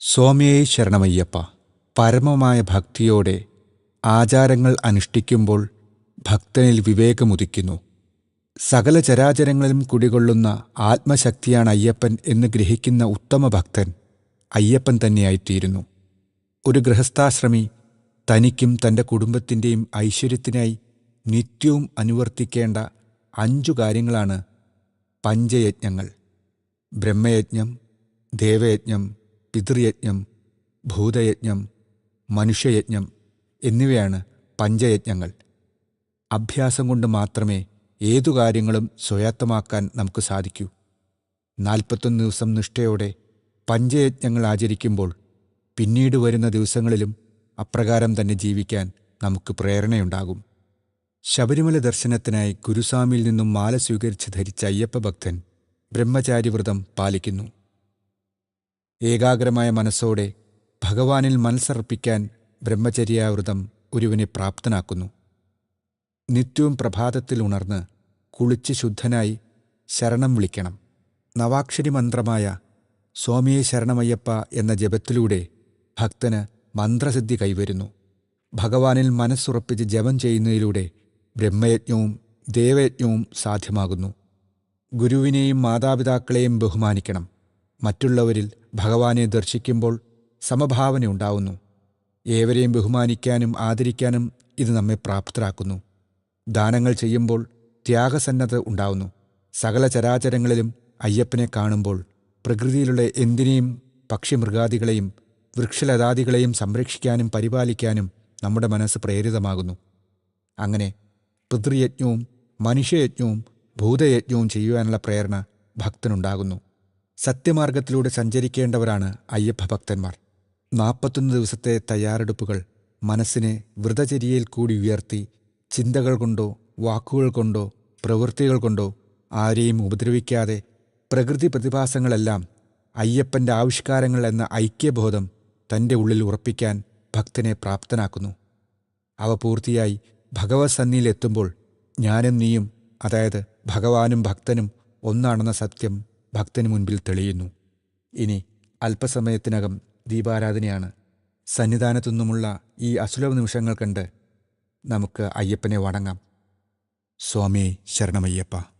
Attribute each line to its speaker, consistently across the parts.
Speaker 1: സ്വാമിയേ ശരണമയ്യപ്പ പരമമായ ഭക്തിയോടെ ആചാരങ്ങൾ അനുഷ്ഠിക്കുമ്പോൾ ഭക്തനിൽ വിവേകമുദിക്കുന്നു. സകല ചരാചരങ്ങളിലും കുടികൊള്ളുന്ന ആത്മശക്തിയാണ് അയ്യപ്പൻ എന്ന് ഗ്രഹിക്കുന്ന ഉത്തമ ഭക്തൻ അയ്യപ്പൻ തന്നെയായിത്തീരുന്നു. ഒരു ഗൃഹസ്ഥാശ്രമി തനിക്കും തന്റെ കുടുംബത്തിന്റെയും ഐശ്വര്യത്തിനായി നിത്യവും അനുവർത്തിക്കേണ്ട അഞ്ചു കാര്യങ്ങളാണ് പഞ്ചയജ്ഞങ്ങൾ. ബ്രഹ്മയജ്ഞം ദേവയജ്ഞം പിതൃയജ്ഞം ഭൂതയജ്ഞം മനുഷ്യയജ്ഞം എന്നിവയാണ് പഞ്ചയജ്ഞങ്ങൾ. അഭ്യാസം കൊണ്ട് മാത്രമേ ഏതു കാര്യങ്ങളും സ്വയത്തമാക്കാൻ നമുക്ക് സാധിക്കൂ. നാൽപ്പത്തൊന്ന് ദിവസം നിഷ്ഠയോടെ പഞ്ചയജ്ഞങ്ങൾ ആചരിക്കുമ്പോൾ പിന്നീട് വരുന്ന ദിവസങ്ങളിലും അപ്രകാരം തന്നെ ജീവിക്കാൻ നമുക്ക് പ്രേരണയുണ്ടാകും. ശബരിമല ദർശനത്തിനായി ഗുരുസ്വാമിയിൽ നിന്നും മാല സ്വീകരിച്ച് ധരിച്ച അയ്യപ്പ ഭക്തൻ ബ്രഹ്മചാരിവ്രതം പാലിക്കുന്നു. ഏകാഗ്രമായ മനസ്സോടെ ഭഗവാനിൽ മനസ്സർപ്പിക്കാൻ ബ്രഹ്മചര്യാവൃതം ഒരുവനെ പ്രാപ്തനാക്കുന്നു. നിത്യവും പ്രഭാതത്തിൽ ഉണർന്ന് കുളിച്ച് ശുദ്ധനായി ശരണം വിളിക്കണം. നവാക്ഷരി മന്ത്രമായ സ്വാമിയെ ശരണമയ്യപ്പ എന്ന ജപത്തിലൂടെ ഭക്തന് മന്ത്രസിദ്ധി കൈവരുന്നു. ഭഗവാനിൽ മനസ്സുറപ്പിച്ച് ജപം ചെയ്യുന്നതിലൂടെ ബ്രഹ്മയജ്ഞവും ദേവയജ്ഞവും സാധ്യമാകുന്നു. ഗുരുവിനെയും മാതാപിതാക്കളെയും ബഹുമാനിക്കണം. മറ്റുള്ളവരിൽ ഭഗവാനെ ദർശിക്കുമ്പോൾ സമഭാവന ഉണ്ടാവുന്നു. ഏവരെയും ബഹുമാനിക്കാനും ആദരിക്കാനും ഇത് നമ്മെ പ്രാപ്തരാക്കുന്നു. ദാനങ്ങൾ ചെയ്യുമ്പോൾ ത്യാഗസന്നദ്ധ ഉണ്ടാവുന്നു. സകല ചരാചരങ്ങളിലും അയ്യപ്പനെ കാണുമ്പോൾ പ്രകൃതിയിലുള്ള എന്തിനേയും പക്ഷിമൃഗാദികളെയും വൃക്ഷലതാദികളെയും സംരക്ഷിക്കാനും പരിപാലിക്കാനും നമ്മുടെ മനസ്സ് പ്രേരിതമാകുന്നു. അങ്ങനെ പിതൃയജ്ഞവും മനുഷ്യയജ്ഞവും ഭൂതയജ്ഞവും ചെയ്യുവാനുള്ള പ്രേരണ ഭക്തനുണ്ടാകുന്നു. സത്യമാർഗത്തിലൂടെ സഞ്ചരിക്കേണ്ടവരാണ് അയ്യപ്പ ഭക്തന്മാർ. നാൽപ്പത്തൊന്ന് ദിവസത്തെ തയ്യാറെടുപ്പുകൾ മനസ്സിനെ വ്രതചര്യയിൽ കൂടി ഉയർത്തി ചിന്തകൾ കൊണ്ടോ വാക്കുകൾ കൊണ്ടോ പ്രവൃത്തികൾ കൊണ്ടോ ആരെയും ഉപദ്രവിക്കാതെ പ്രകൃതി പ്രതിഭാസങ്ങളെല്ലാം അയ്യപ്പന്റെ ആവിഷ്കാരങ്ങൾ എന്ന ഐക്യബോധം തന്റെ ഉള്ളിൽ ഉറപ്പിക്കാൻ ഭക്തനെ പ്രാപ്തനാക്കുന്നു. അവ പൂർത്തിയായി ഭഗവത് സന്നിയിലെത്തുമ്പോൾ ഞാനും നീയും അതായത് ഭഗവാനും ഭക്തനും ഒന്നാണെന്ന സത്യം ഭക്തന് മുൻപിൽ തെളിയുന്നു. ഇനി അല്പസമയത്തിനകം ദീപാരാധനയാണ്. സന്നിധാനത്തുനിന്നുമുള്ള ഈ അസുലഭ നിമിഷങ്ങൾ കണ്ട് നമുക്ക് അയ്യപ്പനെ വണങ്ങാം. സ്വാമി ശരണമയ്യപ്പ.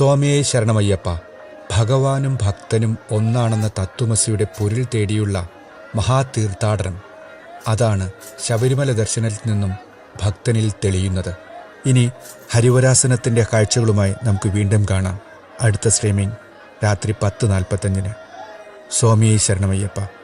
Speaker 1: സ്വാമിയെ ശരണമയ്യപ്പ ഭഗവാനും ഭക്തനും ഒന്നാണെന്ന തത്വമസിയുടെ പൊരുൾ തേടിയുള്ള മഹാതീർത്ഥാടനം. അതാണ് ശബരിമല ദർശനത്തിൽ നിന്നും ഭക്തനിൽ തെളിയുന്നത്. ഇനി ഹരിവരാസനത്തിന്റെ കാഴ്ചകളുമായി നമുക്ക് വീണ്ടും കാണാം. അടുത്ത സ്ട്രീമിംഗ് രാത്രി പത്ത് നാൽപ്പത്തഞ്ചിന്. സ്വാമിയെ ശരണമയ്യപ്പ.